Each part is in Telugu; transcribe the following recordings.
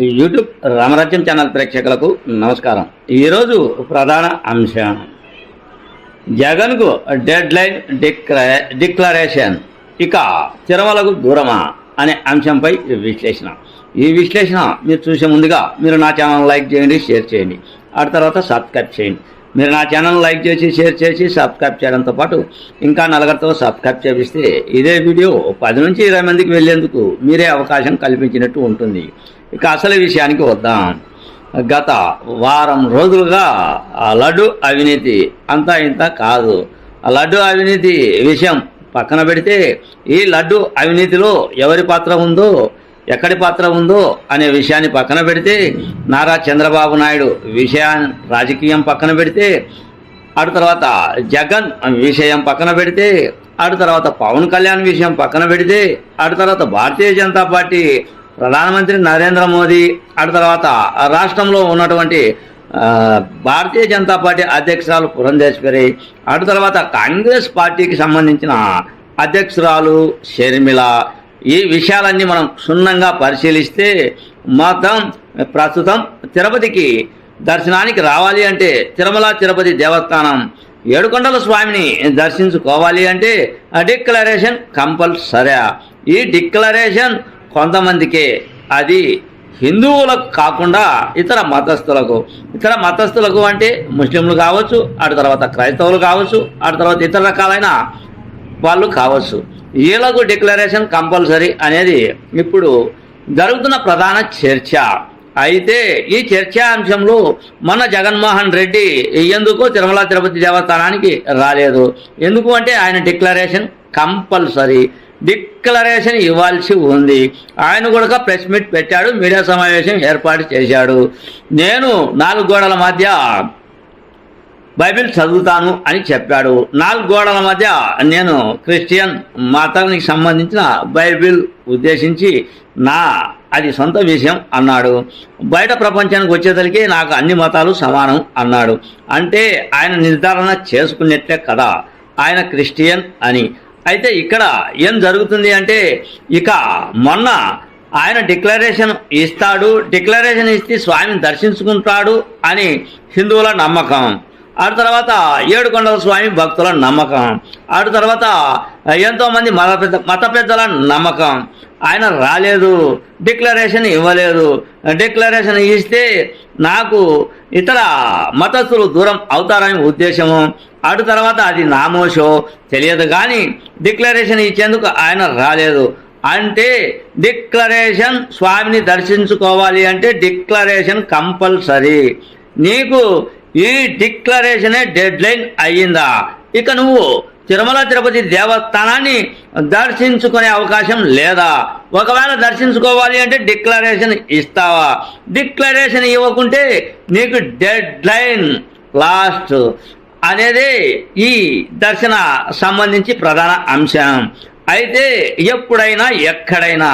యూట్యూబ్ రామరాజ్యం ఛానల్ ప్రేక్షకులకు నమస్కారం. ఈరోజు ప్రధాన అంశం. జగన్కు డెడ్ లైన్ డిక్లరేషన్. ఇక తిరుమలకు దూరమా అనే అంశంపై విశ్లేషణ. ఈ విశ్లేషణ మీరు చూసే ముందుగా మీరు నా ఛానల్ లైక్ చేయండి షేర్ చేయండి. ఆ తర్వాత సబ్స్క్రైబ్ చేయండి. మీరు నా ఛానల్ లైక్ చేసి షేర్ చేసి సబ్స్క్రైబ్ చేయడంతో పాటు ఇంకా నలుగురితో సబ్స్క్రైబ్ చేపిస్తే ఇదే వీడియో పది నుంచి ఇరవై మందికి వెళ్ళేందుకు మీరే అవకాశం కల్పించినట్టు ఉంటుంది. ఇక అసలు విషయానికి వద్దాం. గత వారం రోజులుగా ఆ లడ్డు అవినీతి అంతా ఇంత కాదు. ఆ లడ్డు అవినీతి విషయం పక్కన పెడితే ఈ లడ్డు అవినీతిలో ఎవరి పాత్ర ఉందో ఎక్కడి పాత్ర ఉందో అనే విషయాన్ని పక్కన పెడితే నారా చంద్రబాబు నాయుడు విషయాన్ని రాజకీయం పక్కన పెడితే అటు తర్వాత జగన్ విషయం పక్కన పెడితే అటు తర్వాత పవన్ కళ్యాణ్ విషయం పక్కన పెడితే అటు తర్వాత భారతీయ జనతా పార్టీ ప్రధానమంత్రి నరేంద్ర మోదీ అటు తర్వాత రాష్ట్రంలో ఉన్నటువంటి భారతీయ జనతా పార్టీ అధ్యక్షురాలు పురంధేశ్వరి అటు తర్వాత కాంగ్రెస్ పార్టీకి సంబంధించిన అధ్యక్షురాలు షర్మిల ఈ విషయాలన్నీ మనం క్షుణ్ణంగా పరిశీలిస్తే మొత్తం ప్రస్తుతం తిరుపతికి దర్శనానికి రావాలి అంటే తిరుమల తిరుపతి దేవస్థానం. ఏడుకొండల స్వామిని దర్శించుకోవాలి అంటే ఆ డిక్లరేషన్ కంపల్సరీ. ఈ డిక్లరేషన్ కొంతమందికే అది హిందువులకు కాకుండా ఇతర మతస్థులకు. ఇతర మతస్థులకు అంటే ముస్లింలు కావచ్చు అటు తర్వాత క్రైస్తవులు కావచ్చు అటు తర్వాత ఇతర రకాలైన వాళ్ళు కావచ్చు. ఈలకు డిక్లరేషన్ కంపల్సరీ అనేది ఇప్పుడు జరుగుతున్న ప్రధాన చర్చ. అయితే ఈ చర్చా అంశంలో మన జగన్మోహన్ రెడ్డి ఎందుకు తిరుమల తిరుపతి దేవస్థానానికి రాలేదు. ఎందుకు అంటే ఆయన డిక్లరేషన్ కంపల్సరీ. డిక్లరేషన్ ఇవ్వాల్సి ఉంది. ఆయన కూడా ప్రెస్ మీట్ పెట్టాడు మీడియా సమావేశం ఏర్పాటు చేశాడు. నేను నాలుగు గోడల మధ్య బైబిల్ చదువుతాను అని చెప్పాడు. నాలుగు గోడల మధ్య నేను క్రిస్టియన్ మతానికి సంబంధించిన బైబిల్ ఉద్దేశించి నా అది సొంత విషయం అన్నాడు. బయట ప్రపంచానికి వచ్చేసరికి నాకు అన్ని మతాలు సమానం అన్నాడు. అంటే ఆయన నిర్ధారణ చేసుకున్నట్లే కదా ఆయన క్రిస్టియన్ అని. అయితే ఇక్కడ ఏం జరుగుతుంది అంటే ఇక మొన్న ఆయన డిక్లరేషన్ ఇస్తాడు డిక్లరేషన్ ఇస్తే స్వామిని దర్శించుకుంటాడు అని హిందువుల నమ్మకం. ఆడు తర్వాత ఏడుకొండల స్వామి భక్తుల నమ్మకం. ఆడు తర్వాత ఎంతోమంది మత పెద్ద మత పెద్దల నమ్మకం. ఆయన రాలేదు డిక్లరేషన్ ఇవ్వలేదు. డిక్లరేషన్ ఇస్తే నాకు ఇతర మతస్థులు దూరం అవుతారని ఉద్దేశము. అటు తర్వాత అది నామోషో తెలియదు కానీ డిక్లరేషన్ ఇచ్చేందుకు ఆయన రాలేదు. అంటే డిక్లరేషన్ స్వామిని దర్శించుకోవాలి అంటే డిక్లరేషన్ కంపల్సరీ. నీకు ఈ డిక్లరేషనే డెడ్ లైన్ అయ్యిందా? ఇక నువ్వు తిరుమల తిరుపతి దేవస్థానాన్ని దర్శించుకునే అవకాశం లేదా? ఒకవేళ దర్శించుకోవాలి అంటే డిక్లరేషన్ ఇస్తావా? డిక్లరేషన్ ఇవ్వకుంటే నీకు డెడ్ లైన్ లాస్ట్ అనేది ఈ దర్శన సంబంధించి ప్రధాన అంశం. అయితే ఎప్పుడైనా ఎక్కడైనా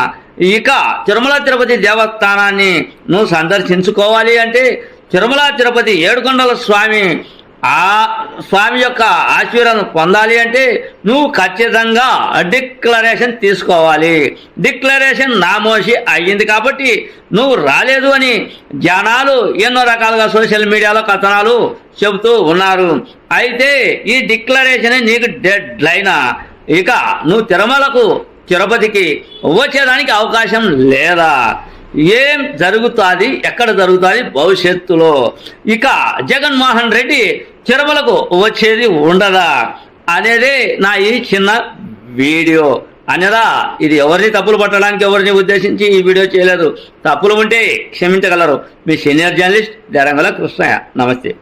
ఇక తిరుమల తిరుపతి దేవస్థానాన్ని నువ్వు సందర్శించుకోవాలి అంటే తిరుమల తిరుపతి ఏడుకొండల స్వామి ఆ స్వామి యొక్క ఆశీర్వాదం పొందాలి అంటే నువ్వు ఖచ్చితంగా డిక్లరేషన్ తీసుకోవాలి. డిక్లరేషన్ నామోషి అయ్యింది కాబట్టి నువ్వు రాలేదు అని జనాలు ఎన్నో రకాలుగా సోషల్ మీడియాలో కథనాలు చెబుతూ ఉన్నారు. అయితే ఈ డిక్లరేషన్ నీకు డెడ్ లైనా. ఇక నువ్వు తిరుమలకు తిరుపతికి వచ్చేదానికి అవకాశం లేదా? ఏం జరుగుతుంది ఎక్కడ జరుగుతుంది భవిష్యత్తులో? ఇక జగన్మోహన్ రెడ్డి తిరుమలకు వచ్చేది ఉండదా అనేది నా ఈ చిన్న వీడియో. అనరా ఇది ఎవరిని తప్పులు పట్టడానికి ఎవరిని ఉద్దేశించి ఈ వీడియో చేయలేదు? తప్పులు ఉంటే క్షమించగలరు. మీ సీనియర్ జర్నలిస్ట్ దేరంగల కృష్ణయ్య. నమస్తే.